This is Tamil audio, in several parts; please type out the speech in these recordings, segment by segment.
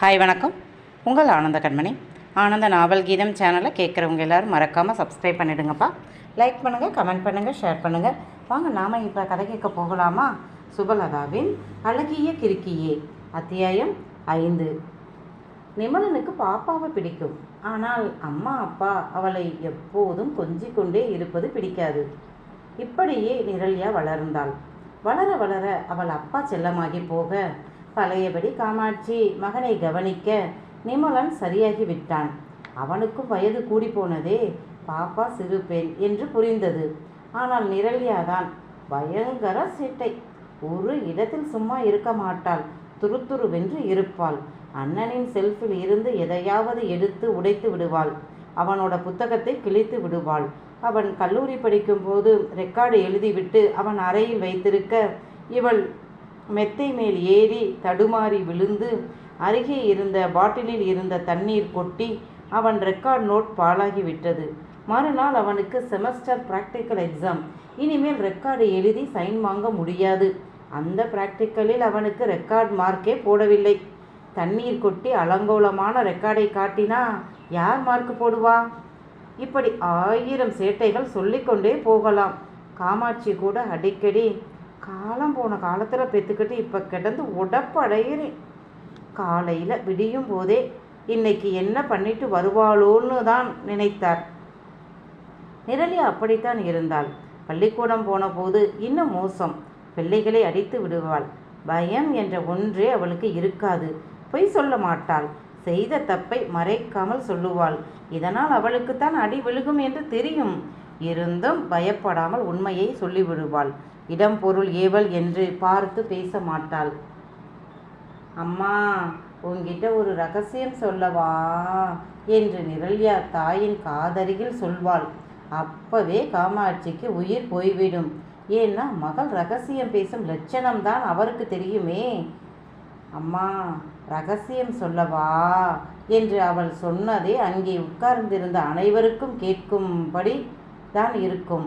ஹாய் வணக்கம். உங்கள் ஆனந்த கண்மணி. ஆனந்த நாவல் கீதம் சேனலை கேட்குறவங்க எல்லோரும் மறக்காமல் சப்ஸ்கிரைப் பண்ணிவிடுங்கப்பா லைக் பண்ணுங்கள் கமெண்ட் பண்ணுங்கள் ஷேர் பண்ணுங்கள் வாங்க நாம் இப்போ கதை கேட்க போகலாமா? சுபலதாவின் அழகிய கிறுக்கியே. அத்தியாயம் ஐந்து. நிமலனுக்கு பாப்பாவை பிடிக்கும். ஆனால் அம்மா அப்பா அவளை எப்போதும் கொஞ்சிக் கொண்டே இருப்பது பிடிக்காது. இப்படியே நிரலியாக வளர்ந்தாள். வளர வளர அவள் அப்பா செல்லமாகி போக பழையபடி காமாட்சி மகனை கவனிக்க நிமலன் சரியாகி விட்டான் அவனுக்கும் வயது கூடி போனதே பாப்பா சிறு பெண் என்று புரிந்தது. ஆனால் நிரல்யாதான் பயங்கர சேட்டை. ஒரு இடத்தில் சும்மா இருக்க மாட்டாள். துருத்துருவென்று இருப்பாள். அண்ணனின் செல்ஃபில் இருந்து எதையாவது எடுத்து உடைத்து விடுவாள். அவனோட புத்தகத்தை கிழித்து விடுவாள். அவன் கல்லூரி படிக்கும்போது ரெக்கார்டு எழுதிவிட்டு அவன் அறையில் வைத்திருக்க இவள் மெத்தை மேல் ஏறி தடுமாறி விழுந்து அருகே இருந்த பாட்டிலில் இருந்த தண்ணீர் கொட்டி அவன் ரெக்கார்ட் நோட் பாழாகி விட்டது. மறுநாள் அவனுக்கு செமஸ்டர் பிராக்டிக்கல் எக்ஸாம் இனிமேல் ரெக்கார்டு எழுதி சைன் வாங்க முடியாது. அந்த பிராக்டிக்கலில் அவனுக்கு ரெக்கார்ட் மார்க்கே போடவில்லை. தண்ணீர் கொட்டி அலங்கோலமான ரெக்கார்டை காட்டினா யார் மார்க் போடுவா? இப்படி ஆயிரம் சேட்டைகள் சொல்லிக்கொண்டே போகலாம். காமாட்சி கூட அடிக்கடி காலம் போன காலத்தில் பெற்றுக்கிட்டு இப்போ கிடந்து உடப்படையிறேன் காலையில் விடியும் போதே இன்னைக்கு என்ன பண்ணிட்டு வருவாளோன்னு தான் நினைத்தார். நிரலி அப்படித்தான் இருந்தாள். பள்ளிக்கூடம் போன போது இன்னும் மோசம். பிள்ளைகளை அடித்து விடுவாள். பயம் என்ற ஒன்றே அவளுக்கு இருக்காது. பொய் சொல்ல மாட்டாள். செய்த தப்பை மறைக்காமல் சொல்லுவாள். இதனால் அவளுக்குத்தான் அடி விழுகும் என்று தெரியும். இருந்தும் பயப்படாமல் உண்மையை சொல்லிவிடுவாள். இடம் பொருள் ஏவல் என்று பார்த்து பேச மாட்டாள் அம்மா உன்கிட்ட ஒரு ரகசியம் சொல்லவா? என்று நிரல்யா தாயின் காதருகில் சொல்வாள். அப்பவே காமாட்சிக்கு உயிர் போய்விடும். ஏன்னா மகள் ரகசியம் பேசும் லட்சணம்தான் அவருக்கு தெரியுமே. அம்மா ரகசியம் சொல்லவா? என்று அவள் சொன்னதே அங்கே உட்கார்ந்திருந்த அனைவருக்கும் கேட்கும்படி தான் இருக்கும்.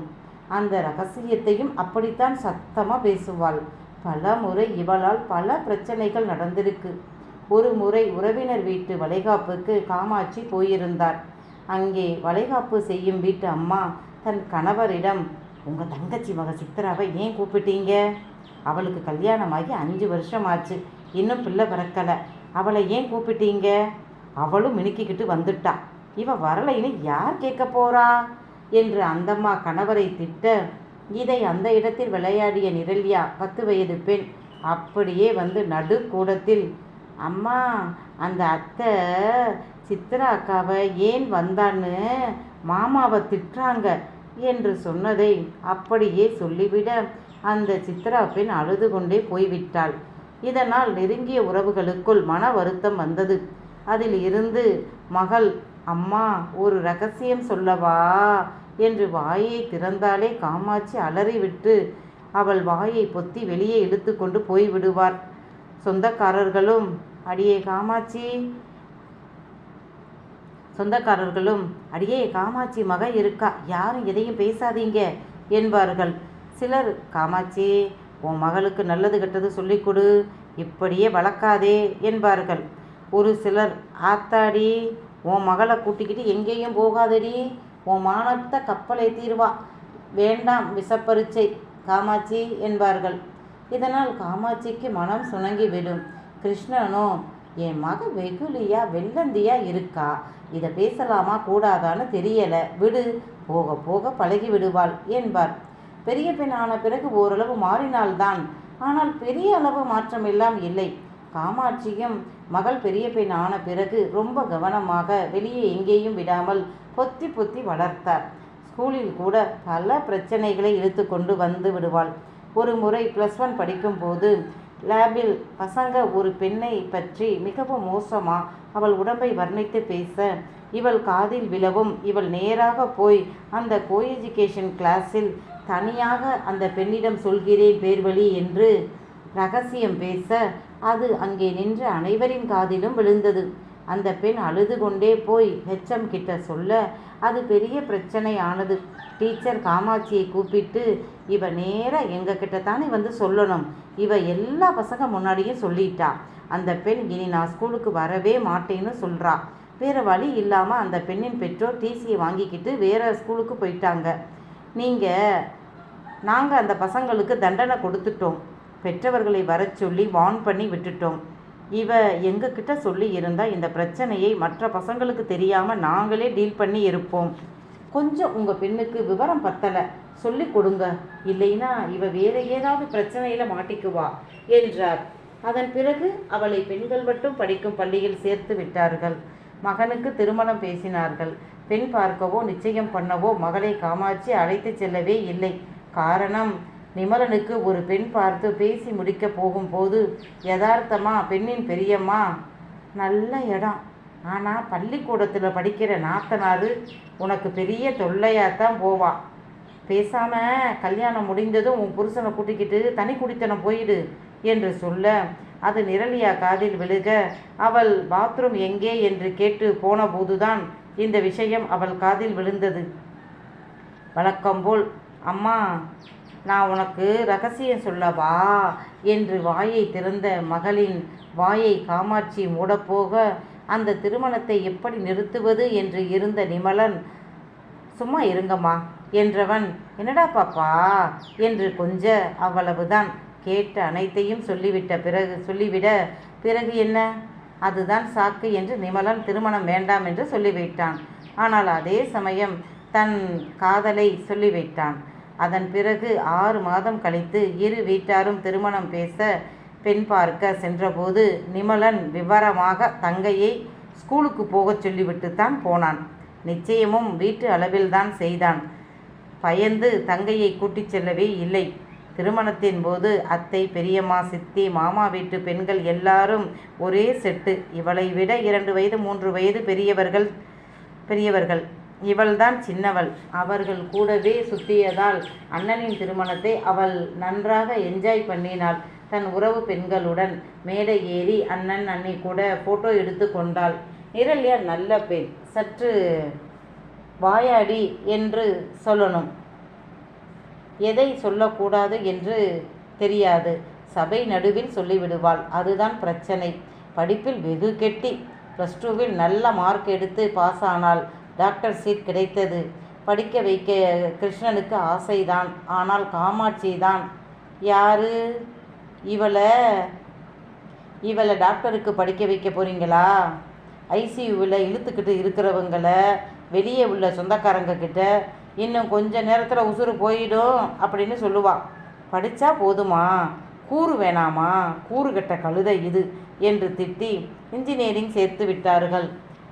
அந்த ரகசியத்தையும் அப்படித்தான் சத்தமாக பேசுவாள். பல முறை இவளால் பல பிரச்சனைகள் நடந்திருக்கு. ஒரு முறை உறவினர் வீட்டு வளைகாப்புக்கு காமாட்சி போயிருந்தார். அங்கே வளைகாப்பு செய்யும் வீட்டு அம்மா தன் கணவரிடம் உங்கள் தங்கச்சி மக சித்ராவை ஏன் கூப்பிட்டீங்க? அவளுக்கு கல்யாணமாகி அஞ்சு வருஷம் ஆச்சு இன்னும் பிள்ளை பிறக்கலை. அவளை ஏன் கூப்பிட்டீங்க? அவளும் மினுக்கிக்கிட்டு வந்துட்டா. இவ வரலைன்னு யார் கேட்க போறா? என்று அந்தம்மா கணவரை திட்ட இதை அந்த இடத்தில் விளையாடிய நிரல்யா பத்து வயது பெண் அப்படியே வந்து நடு கூடத்தில் அம்மா அந்த அத்தை சித்ரா அக்காவை ஏன் வந்தான்னு மாமாவை திட்டுறாங்க என்று சொன்னதை அப்படியே சொல்லிவிட அந்த சித்ரா பெண் அழுது கொண்டே போய்விட்டாள். இதனால் நெருங்கிய உறவுகளுக்குள் மன வருத்தம் வந்தது. அதில் இருந்து மகள் அம்மா ஒரு ரகசியம் சொல்லவா? என்று வாயை திறந்தாலே காமாட்சி அலறிவிட்டு அவள் வாயை பொத்தி வெளியே இழுத்து கொண்டு போய்விடுவார். சொந்தக்காரர்களும் அடியே காமாட்சி! சொந்தக்காரர்களும் அடியே காமாட்சி மக இருக்கா? யாரும் எதையும் பேசாதீங்க! என்பார்கள். சிலர் காமாட்சி உன் மகளுக்கு நல்லது கெட்டது சொல்லிக் கொடு இப்படியே வளர்க்காதே! என்பார்கள். ஒரு சிலர் ஆத்தாடி உன் மகளை கூட்டிக்கிட்டு எங்கேயும் போகாதடி. உன் மானத்தை கப்பலை தீர்வா. வேண்டாம் விஷப்பரீட்சை காமாட்சி என்பார்கள். இதனால் காமாட்சிக்கு மனம் சுணங்கி விடும். கிருஷ்ணனோ என் மக வெகுலியா வெள்ளந்தியா இருக்கா? இதை பேசலாமா கூடாதான்னு தெரியலை. விடு. போக போக பழகி விடுவாள் என்பார். பெரிய பெண் ஆன பிறகு ஓரளவு மாறினால்தான் ஆனால் பெரிய அளவு மாற்றம் எல்லாம் இல்லை. காமாட்சியும் மகள் பெரிய பெண் ஆன பிறகு ரொம்ப கவனமாக வெளியே எங்கேயும் விடாமல் பொத்தி பொத்தி வளர்த்தார். ஸ்கூலில் கூட பல பிரச்சனைகளை இழுத்து கொண்டு வந்து விடுவாள். ஒரு முறை ப்ளஸ் ஒன் படிக்கும்போது லேபில் பசங்க ஒரு பெண்ணை பற்றி மிகவும் மோசமா அவள் உடம்பை வர்ணித்து பேச இவள் காதில் விழவும் இவள் நேராக போய் அந்த கோ எஜுகேஷன் கிளாஸில் தனியாக அந்த பெண்ணிடம் சொல்கிறேன் பேர்வழி என்று ரகசியம் பேச அது அங்கே நின்ற அனைவரின் காதிலும் விழுந்தது. அந்த பெண் அழுது கொண்டே போய் ஹெச்எம் கிட்ட சொல்ல அது பெரிய பிரச்சனை ஆனது டீச்சர் காமாட்சியை கூப்பிட்டு இவ நேராக எங்ககிட்ட தானே வந்து சொல்லணும். இவ எல்லா பசங்க முன்னாடியும் சொல்லிட்டா. அந்த பெண் இனி நான் ஸ்கூலுக்கு வரவே மாட்டேன்னு சொல்கிறா வேறு வழி இல்லாமல் அந்த பெண்ணின் பெற்றோர் டிசியை வாங்கிக்கிட்டு வேறு ஸ்கூலுக்கு போயிட்டாங்க. நீங்கள் நாங்கள் அந்த பசங்களுக்கு தண்டனை கொடுத்துட்டோம். பெற்றவர்களை வரச் சொல்லி வான் பண்ணி விட்டுட்டோம். இவ எங்ககிட்ட சொல்லி இருந்தால் இந்த பிரச்சனையை மற்ற பசங்களுக்கு தெரியாமல் நாங்களே டீல் பண்ணி இருப்போம். கொஞ்சம் உங்கள் பெண்ணுக்கு விவரம் பத்தலை. சொல்லி கொடுங்க. இல்லைன்னா இவ வேறு ஏதாவது பிரச்சனையில் மாட்டிக்குவா என்றார். அதன் பிறகு அவளை பெண்கள் மட்டும் படிக்கும் பள்ளியில் சேர்த்து விட்டார்கள். மகனுக்கு திருமணம் பேசினார்கள். பெண் பார்க்கவோ நிச்சயம் பண்ணவோ மகளை காமாட்சி அழைத்து செல்லவே இல்லை. காரணம் நிமலனுக்கு ஒரு பெண் பார்த்து பேசி முடிக்க போகும்போது யதார்த்தமா பெண்ணின் பெரியம்மா? நல்ல இடம். ஆனால் பள்ளிக்கூடத்தில் படிக்கிற நாத்தனாரு உனக்கு பெரிய தொல்லையாத்தான் போவா. பேசாம கல்யாணம் முடிந்ததும் உன் புருஷனை கூட்டிக்கிட்டு தனி குடித்தனம் போயிடு என்று சொல்ல அது நிரலியா காதில் விழுக அவள் பாத்ரூம் எங்கே? என்று கேட்டு போன போதுதான் இந்த விஷயம் அவள் காதில் விழுந்தது. வழக்கம்போல் அம்மா நான் உனக்கு ரகசியம் சொல்லவா? என்று வாயை திறந்த மகளின் வாயை காமாட்சி மூடப்போக அந்த திருமணத்தை எப்படி நிறுத்துவது என்று இருந்த நிமலன் சும்மா இருங்கம்மா என்றவன் என்னடா பாப்பா? என்று கொஞ்ச அவ்வளவுதான் கேட்ட அனைத்தையும் சொல்லிவிட்ட பிறகு சொல்லிவிட பிறகு என்ன? அதுதான் சாக்கு என்று நிமலன் திருமணம் வேண்டாம் என்று சொல்லிவிட்டான். ஆனால் அதே சமயம் தன் காதலை சொல்லிவிட்டான். அதன் பிறகு ஆறு மாதம் கழித்து இரு வீட்டாரும் திருமணம் பேச பெண் பார்க்க சென்றபோது நிமலன் விவரமாக தங்கையை ஸ்கூலுக்கு போகச் சொல்லிவிட்டுத்தான் போனான். நிச்சயமும் வீட்டு அளவில்தான் செய்தான். பயந்து தங்கையை கூட்டிச் செல்லவே இல்லை. திருமணத்தின் போது அத்தை பெரியம்மா சித்தி மாமா வீட்டு பெண்கள் எல்லாரும் ஒரே செட்டு. இவளை விட இரண்டு வயது மூன்று வயது பெரியவர்கள் பெரியவர்கள். இவள்தான் சின்னவள். அவர்கள் கூடவே சுற்றியதால் அண்ணனின் திருமணத்தை அவள் நன்றாக என்ஜாய் பண்ணினாள். தன் உறவு பெண்களுடன் மேடை ஏறி அண்ணன் அன்னை கூட ஃபோட்டோ எடுத்து கொண்டாள். நிரல்யா நல்ல பெண். சற்று வாயாடி என்று சொல்லணும். எதை சொல்லக்கூடாது என்று தெரியாது. சபை நடுவில் சொல்லிவிடுவாள். அதுதான் பிரச்சனை. படிப்பில் வெகு கெட்டி. ப்ளஸ் டூவில் நல்ல மார்க் எடுத்து பாஸ் ஆனாள். டாக்டர் சீட் கிடைத்தது. படிக்க வைக்க கிருஷ்ணனுக்கு ஆசைதான். ஆனால் காமாட்சி தான் யாரு? இவளை? இவளை டாக்டருக்கு படிக்க வைக்க போறீங்களா? ஐசியூவில் இழுத்துக்கிட்டு இருக்கிறவங்கள வெளியே உள்ள சொந்தக்காரங்க கிட்ட இன்னும் கொஞ்ச நேரத்தில் உசுறு போயிடும் அப்படின்னு சொல்லுவாள் படித்தா போதுமா? கூறு வேணாமா? கூறு கட்ட கழுதை இது என்று திட்டி இன்ஜினியரிங் சேர்த்து விட்டார்கள்.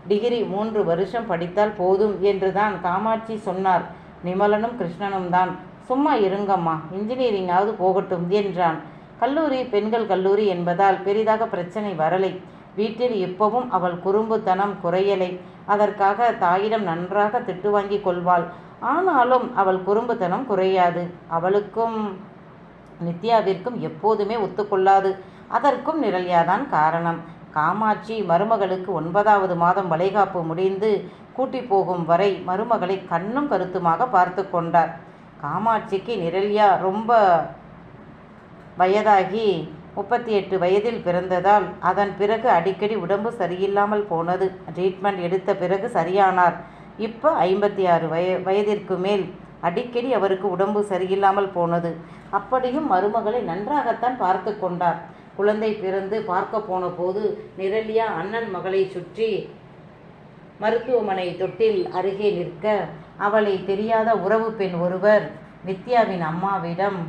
டிகிரி மூன்று வருஷம் படித்தால் போதும் என்று தான் காமாட்சி சொன்னார். நிமலனும் கிருஷ்ணனும் தான். சும்மா இருங்கம்மா இன்ஜினியரிங்காவது போகட்டும் என்றான். கல்லூரி பெண்கள் கல்லூரி என்பதால் பெரிதாக பிரச்சனை வரலை. வீட்டில் எப்பவும் அவள் குறும்புத்தனம் குறையலை. அதற்காக தாயிடம் நன்றாக திட்டு வாங்கி கொள்வாள். ஆனாலும் அவள் குறும்புத்தனம் குறையாது. அவளுக்கும் நித்யாவிற்கும் எப்போதுமே ஒத்துக்கொள்ளாது. அதற்கும் நிரல்யாதான் காரணம். காமாட்சி மருமகளுக்கு ஒன்பதாவது மாதம் வளைகாப்பு முடிந்து கூட்டி போகும் வரை மருமகளை கண்ணும் கருத்துமாக பார்த்து கொண்டார். காமாட்சிக்கு நிரல்யா ரொம்ப வயதாகி முப்பத்தி எட்டு வயதில் பிறந்ததால் அதன் பிறகு அடிக்கடி உடம்பு சரியில்லாமல் போனது. ட்ரீட்மெண்ட் எடுத்த பிறகு சரியானார். இப்போ ஐம்பத்தி ஆறு வய வயதிற்கு மேல் அடிக்கடி அவருக்கு உடம்பு சரியில்லாமல் போனது. அப்படியும் மருமகளை நன்றாகத்தான் பார்த்து கொண்டார். குழந்தை பிறந்து பார்க்க போன போது நிரலியா அண்ணன் மகளை சுற்றி மருத்துவமனை தொட்டில் அருகே நிற்க அவளை தெரியாத உறவு பெண் ஒருவர் நித்யாவின் அம்மாவிடம்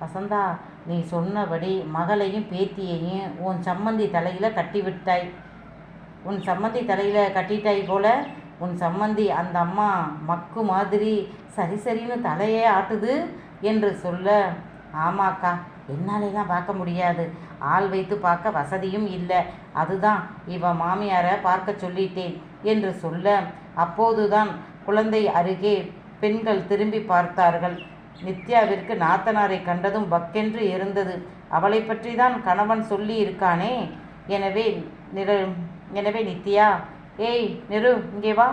வசந்தா நீ சொன்னபடி மகளையும் பேத்தியையும் உன் சம்மந்தி தலையில் கட்டிவிட்டாய். உன் சம்மந்தி தலையில் கட்டிட்டாய் போல உன் சம்மந்தி அந்த அம்மா மக்கு மாதிரி சரி சரின்னு தலையே ஆட்டுது என்று சொல்ல ஆமாக்கா என்னாலேலாம் பார்க்க முடியாது. ஆள் வைத்து பார்க்க வசதியும் இல்லை. அதுதான் இவ மாமியாரை பார்க்க சொல்லிட்டேன் என்று சொல்ல அப்போதுதான் குழந்தை அருகே பெண்கள் திரும்பி பார்த்தார்கள். நித்யாவிற்கு நாத்தனாரை கண்டதும் பக்கென்று இருந்தது. அவளை பற்றி தான் கணவன் சொல்லி இருக்கானே எனவே நிர எனவே நித்யா ஏய் நிரு இங்கே வா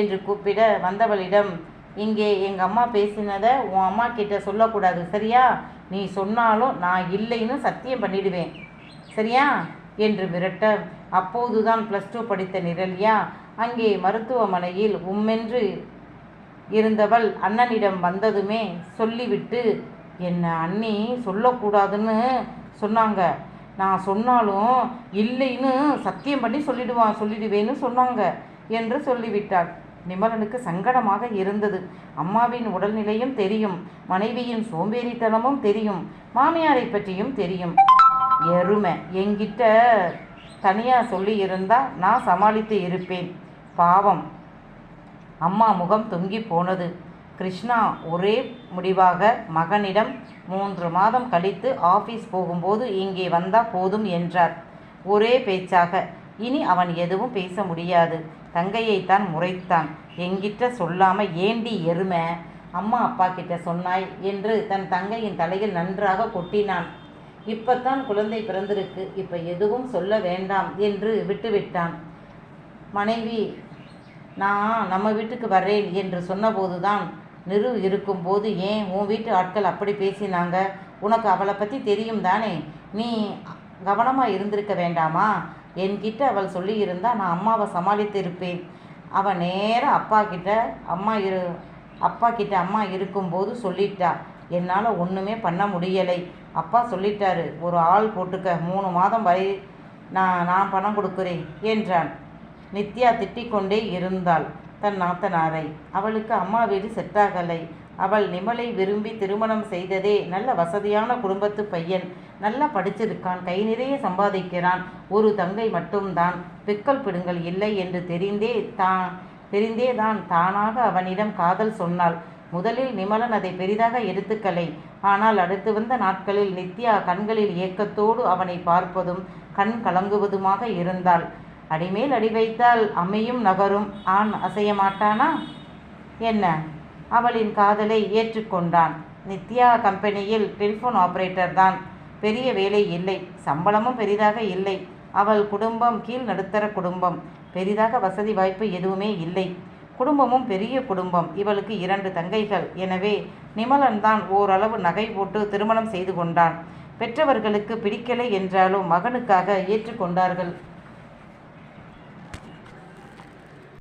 என்று கூப்பிட வந்தவளிடம் இங்கே எங்கள் அம்மா பேசினதை உன் அம்மா கிட்ட சொல்லக்கூடாது சரியா? நீ சொன்னாலும் நான் இல்லைன்னு சத்தியம் பண்ணிடுவேன். சரியா? என்று மிரட்ட அப்போதுதான் ப்ளஸ் டூ படித்த நிரல்யா அங்கே மருத்துவமனையில் உம்மென்று இருந்தவள் அண்ணனிடம் வந்ததுமே சொல்லிவிட்டு என்ன அண்ணி சொல்லக்கூடாதுன்னு சொன்னாங்க. நான் சொன்னாலும் இல்லைன்னு சத்தியம் பண்ணி சொல்லிடுவான் சொல்லிடுவேன்னு சொன்னாங்க என்று சொல்லிவிட்டாள். நிமலனுக்கு சங்கடமாக இருந்தது. அம்மாவின் உடல்நிலையும் தெரியும். மனைவியின் சோம்பேறித்தனமும் தெரியும். மாமியாரை பற்றியும் தெரியும். எருமை என்கிட்ட தனியாக சொல்லி இருந்தா நான் சமாளித்து இருப்பேன். பாவம். அம்மா முகம் தொங்கி போனது. கிருஷ்ணா ஒரே முடிவாக மகனிடம் மூன்று மாதம் கழித்து ஆஃபீஸ் போகும்போது இங்கே வந்தால் போதும் என்றார். ஒரே பேச்சாக. இனி அவன் எதுவும் பேச முடியாது. தங்கையைத்தான் முறைத்தான். என்கிட்ட சொல்லாம ஏண்டி எருமை? அம்மா அப்பா கிட்ட சொன்னாய் என்று தன் தங்கையின் தலையில் நன்றாக கொட்டினான். இப்பத்தான் குழந்தை பிறந்திருக்கு. இப்ப எதுவும் சொல்ல வேண்டாம் என்று விட்டுவிட்டான். மனைவி நான் நம்ம வீட்டுக்கு வர்றேன் என்று சொன்னபோதுதான் நிறு இருக்கும்போது ஏன் உன் வீட்டு ஆட்கள் அப்படி பேசினாங்க? உனக்கு அவளை பற்றி தெரியும் தானே? நீ கவனமாக இருந்திருக்க வேண்டாமா? என்கிட்ட அவள் சொல்லியிருந்தால் நான் அம்மாவை சமாளித்து இருப்பேன். அவள் நேராக அப்பா கிட்ட அம்மா இரு அப்பா கிட்ட அம்மா இருக்கும்போது சொல்லிட்டா. என்னால் ஒன்றுமே பண்ண முடியலை. அப்பா சொல்லிட்டாரு ஒரு ஆள் போட்டுக்க மூணு மாதம் வரை நான் நான் பணம் கொடுக்குறேன் என்றான். நித்யா திட்டிக்கொண்டே இருந்தாள் தன் நாத்தனாரை. அவளுக்கு அம்மா வீடு செட்டாகலை அவள் நிமலை விரும்பி திருமணம் செய்ததே நல்ல வசதியான குடும்பத்து பையன். நல்லா படிச்சிருக்கான் கை நிறைய சம்பாதிக்கிறான். ஒரு தங்கை மட்டும்தான். பிக்கல் பிடுங்கள் இல்லை என்று தெரிந்தே தான் தெரிந்தே தான் தானாக அவனிடம் காதல் சொன்னாள். முதலில் நிமலன் அதை பெரிதாக எடுத்துக்கலை. ஆனால் அடுத்து வந்த நாட்களில் நித்யா கண்களில் ஏக்கத்தோடு அவனை பார்ப்பதும் கண் கலங்குவதுமாக இருந்தாள். அடிமேல் அடி வைத்தால் அம்மையும் நகரும். ஆண் அசைய மாட்டானா? என்ன? அவளின் காதலை ஏற்றுக்கொண்டான். நித்யா கம்பெனியில் டெலிஃபோன் ஆபரேட்டர் தான். பெரிய வேலை இல்லை. சம்பளமும் பெரிதாக இல்லை. அவள் குடும்பம் கீழ் நடுத்தர குடும்பம். பெரிதாக வசதி வாய்ப்பு எதுவுமே இல்லை. குடும்பமும் பெரிய குடும்பம். இவளுக்கு இரண்டு தங்கைகள். எனவே நிமலன் தான் ஓரளவு நகை போட்டு திருமணம் செய்து கொண்டான். பெற்றவர்களுக்கு பிடிக்கலை என்றாலும் மகனுக்காக ஏற்றுக்கொண்டார்கள்.